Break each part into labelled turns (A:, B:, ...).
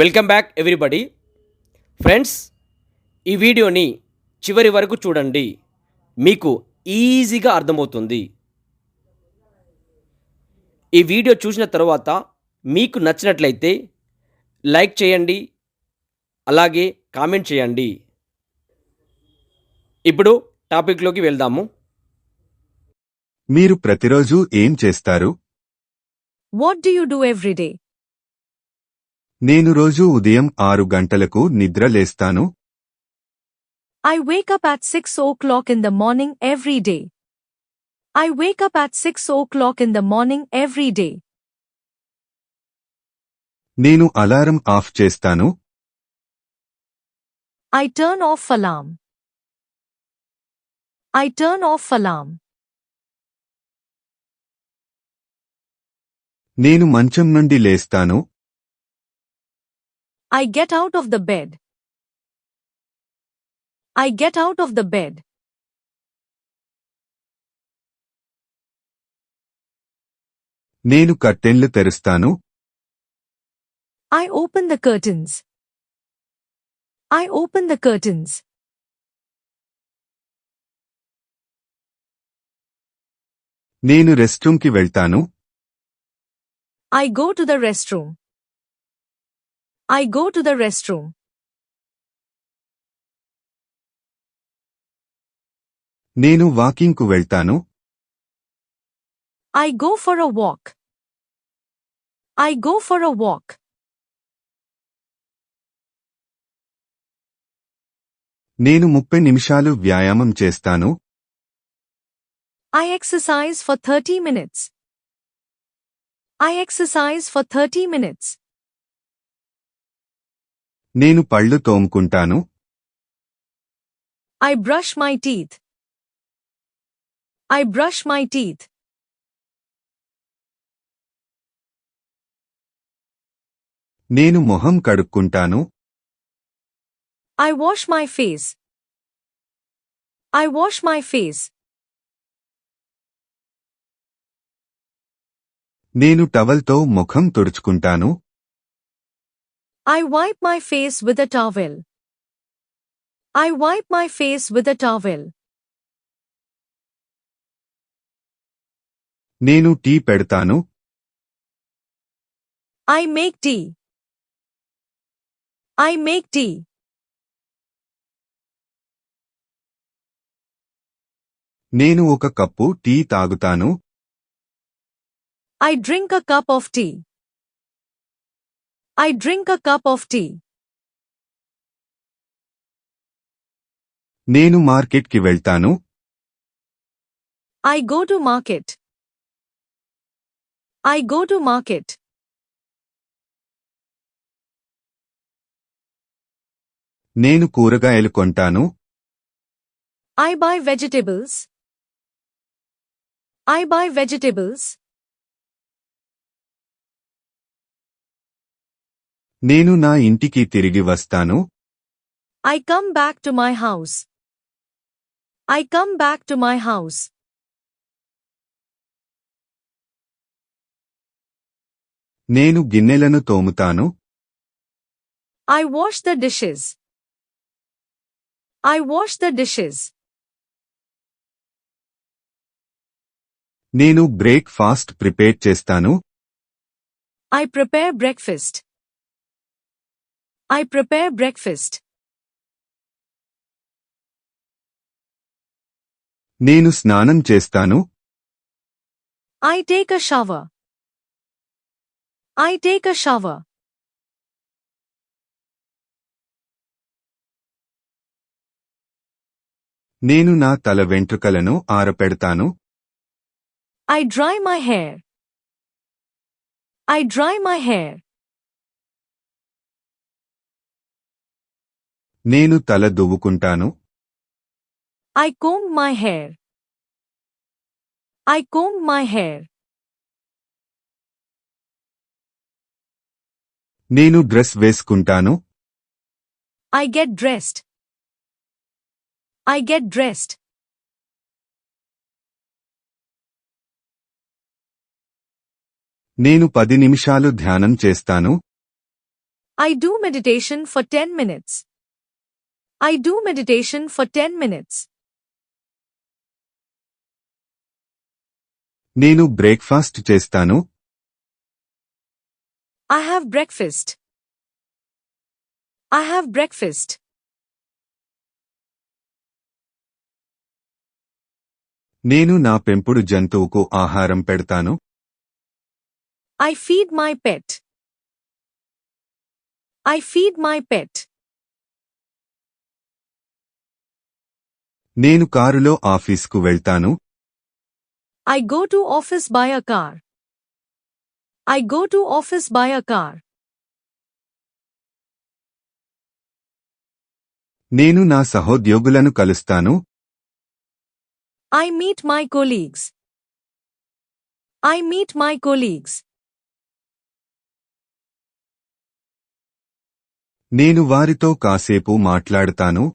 A: Welcome back everybody. Friends ఈ వీడియోని చివరి వరకు చూడండి. మీకు ఈజీగా అర్థమవుతుంది. ఈ వీడియో చూసిన తర్వాత మీకు నచ్చినట్లయితే లైక్ చేయండి అలాగే కామెంట్ చేయండి. ఇప్పుడు టాపిక్లోకి వెళ్దాము.
B: మీరు ప్రతిరోజు ఏం చేస్తారు?
C: What do you do every day?
B: నేను రోజు ఉదయం ఆరు గంటలకు నిద్ర లేస్తాను.
C: I wake up at six o'clock in the morning every day I wake up at six o'clock in the morning every day
B: నేను అలారం ఆఫ్ చేస్తాను.
C: I turn off alarm I turn off alarm
B: నేను మంచం నుండి లేస్తాను.
C: I get out of the bed. I get out of the bed.
B: నేను కర్టెన్లు తెరుస్తాను
C: I open the curtains. I open the curtains.
B: నేను రెస్ట్రూమ్కి వెళ్తాను
C: I go to the restroom. I go to the restroom.
B: నేను వాకింగ్కు వెళ్తాను
C: I go for a walk. I go for a walk.
B: నేను ముప్పై నిమిషాలు వ్యాయామం చేస్తాను
C: I exercise for 30 minutes. I exercise for 30 minutes.
B: నేను పళ్ళు తోముకుంటాను.
C: I brush my teeth I brush my teeth
B: నేను మొహం కడుక్కుంటాను.
C: I wash my face I wash my face
B: నేను టవల్తో ముఖం తుడుచుకుంటాను.
C: I wipe my face with a towel. I wipe my face with a towel.
B: నేను tea పెడతాను
C: I make tea. I make tea.
B: నేను ఒక కప్పు టీ తాగుతాను
C: I drink a cup of tea. I drink a cup of tea.
B: నేను మార్కెట్కి వెళ్తాను
C: I go to market. I go to market.
B: నేను కూరగాయలు కొంటాను
C: I buy vegetables. I buy vegetables.
B: నేను నా ఇంటికి తిరిగి వస్తాను.
C: I come back to my house I come back to my house
B: నేను గిన్నెలను తోముతాను.
C: I wash the dishes I wash the dishes
B: నేను బ్రేక్ ఫాస్ట్ ప్రిపేర్ చేస్తాను.
C: I prepare breakfast I prepare breakfast.
B: నేను స్నానం చేస్తాను
C: I take a shower. I take a shower.
B: నేను నా తల వెంట్రుకలను ఆరపెడతాను
C: I dry my hair. I dry my hair.
B: నేను తల దువ్వుకుంటాను.
C: I comb my hair I comb my hair
B: నేను డ్రెస్ వేసుకుంటాను.
C: I get dressed I get dressed
B: నేను పది నిమిషాలు ధ్యానం చేస్తాను.
C: I do meditation for ten minutes I do meditation for 10 minutes.
B: నేను బ్రేక్ఫాస్ట్ చేస్తాను
C: I have breakfast. I have breakfast.
B: నేను నా పెంపుడు జంతువుకు ఆహారం పెడతాను
C: I feed my pet. I feed my pet.
B: నేను కారులో ఆఫీస్కు వెళ్తాను.
C: I go to office by a car I go to office by a car
B: నేను నా సహోద్యోగులను కలుస్తాను.
C: I meet my colleagues I meet my colleagues
B: నేను వారితో కాసేపు మాట్లాడతాను.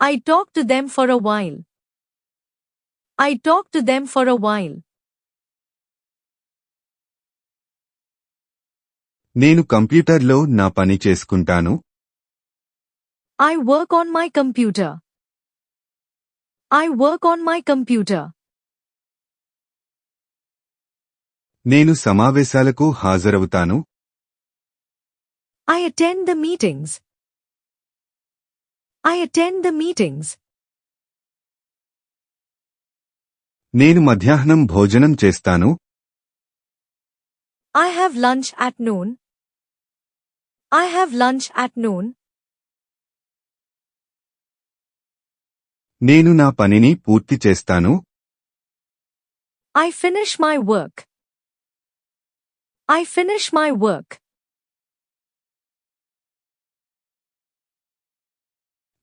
C: I talk to them for a while. I talk to them for a while.
B: నేను కంప్యూటర్లో నా పని చేసుకుంటాను
C: I work on my computer. I work on my computer.
B: నేను సమావేశాలకు హాజరవుతాను
C: I attend the meetings. I attend the meetings.
B: నేను మధ్యాహ్నం భోజనం చేస్తాను
C: I have lunch at noon. I have lunch at noon.
B: నేను నా పనిని పూర్తి చేస్తాను
C: I finish my work. I finish my work.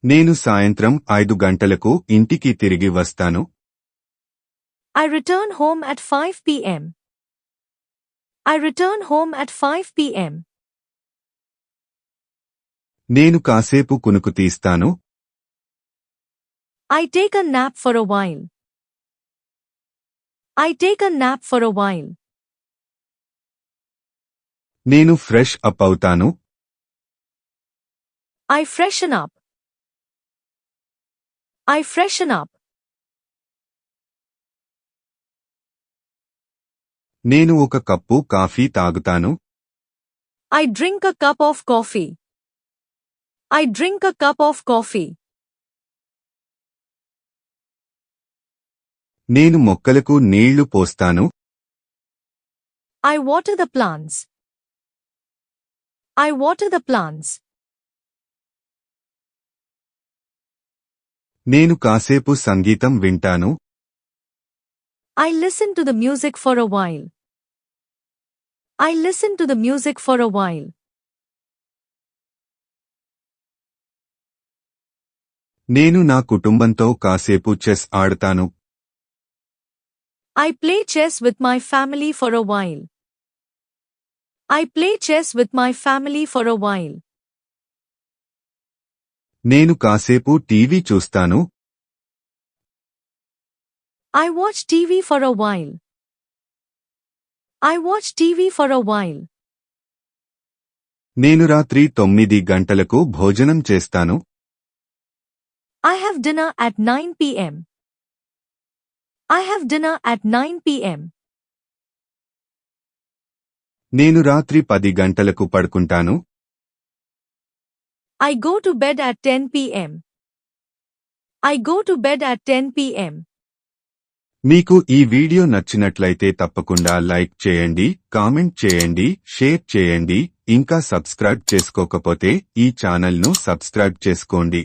B: నేను సాయంత్రం ఐదు గంటలకు ఇంటికి తిరిగి వస్తాను.
C: I return home at five PM I return home at five PM
B: నేను కాసేపు కునుకు తీస్తాను.
C: I take a nap for while I take a nap for while
B: నేను ఫ్రెష్ అప్ అవుతాను.
C: I freshen up I freshen up.
B: నేను ఒక cup coffee తాగుతాను
C: I drink a cup of coffee. I drink a cup of coffee.
B: నేను మొక్కలకు నీళ్ళు పోస్తాను
C: I water the plants. I water the plants.
B: నేను కాసేపు సంగీతం వింటాను.
C: I listen to the music for a while I listen to the music for a while
B: నేను నా కుటుంబంతో కాసేపు చెస్ ఆడతాను.
C: I play chess with my family for a while I play chess with my family for a while
B: నేను కాసేపు TV చూస్తాను.
C: I watch TV for a while I watch TV for a while
B: నేను రాత్రి తొమ్మిది గంటలకు భోజనం చేస్తాను.
C: I have dinner at nine PM I have dinner at nine PM
B: నేను రాత్రి పది గంటలకు పడుకుంటాను.
C: I go to bed at 10 p.m. I go to bed at 10 p.m.
B: మీకు ఈ వీడియో నచ్చినట్లయితే తప్పకుండా లైక్ చేయండి కామెంట్ చేయండి షేర్ చేయండి ఇంకా సబ్స్క్రైబ్ చేసుకోకపోతే ఈ ఛానల్ను సబ్స్క్రైబ్ చేసుకోండి